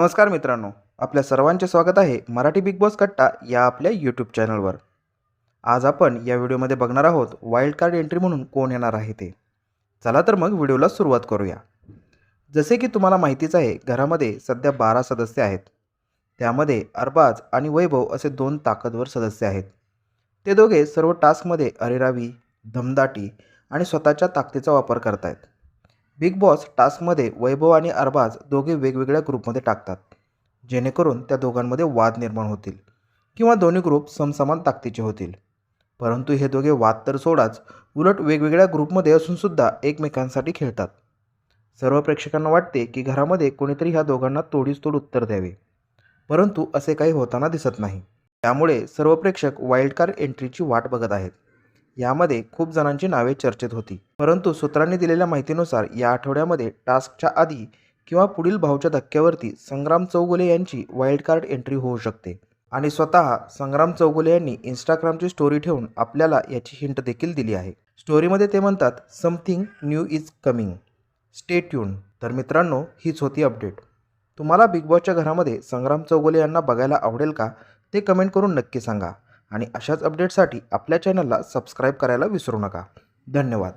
नमस्कार मित्रांनो आपल्या सर्वांचे स्वागत आहे मराठी बिग बॉस कट्टा या आपल्या यूट्यूब चॅनलवर. आज आपण या व्हिडिओमध्ये बघणार आहोत वाईल्ड कार्ड एंट्री म्हणून कोण येणार आहे ते. चला तर मग व्हिडिओला सुरुवात करूया. जसे की तुम्हाला माहितीच आहे घरामध्ये सध्या बारा सदस्य आहेत. त्यामध्ये अरबाज आणि वैभव असे दोन ताकदवर सदस्य आहेत. ते दोघे सर्व टास्कमध्ये अरेरावी धमदाटी आणि स्वतःच्या ताकदीचा वापर करत आहेत बिग बॉस टास्कमध्ये वैभव आणि अरबाज दोघे वेगवेगळ्या ग्रुपमध्ये टाकतात जेणेकरून त्या दोघांमध्ये वाद निर्माण होतील किंवा दोन्ही ग्रुप समसमान ताकदीचे होतील. परंतु हे दोघे वाद तर सोडाच उलट वेगवेगळ्या ग्रुपमध्ये असूनसुद्धा एकमेकांसाठी खेळतात. सर्व प्रेक्षकांना वाटते की घरामध्ये कोणीतरी ह्या दोघांना तोडीस तोड उत्तर द्यावे. परंतु असे काही होताना दिसत नाही. त्यामुळे सर्व प्रेक्षक वाईल्ड कार्ड एंट्रीची वाट बघत आहेत. यामध्ये खूप जणांची नावे चर्चेत होती. परंतु सूत्रांनी दिलेल्या माहितीनुसार या आठवड्यामध्ये टास्कच्या आधी किंवा पुढील भावच्या धक्क्यावरती संग्राम चौगुले यांची वाईल्ड कार्ड एंट्री होऊ शकते. आणि स्वतः संग्राम चौगुले यांनी इंस्टाग्रामची स्टोरी ठेवून आपल्याला याची हिंट देखील दिली आहे. स्टोरीमध्ये ते म्हणतात something new is coming stay tune तर मित्रांनो हीच होती अपडेट तुम्हाला बिग बॉसच्या घरामध्ये संग्राम चौगुले यांना बघायला आवडेल का? ते कमेंट करून नक्की सांगा. आणि अशाच अपडेटसाठी आपल्या चॅनलला सबस्क्राईब करायला विसरू नका. धन्यवाद.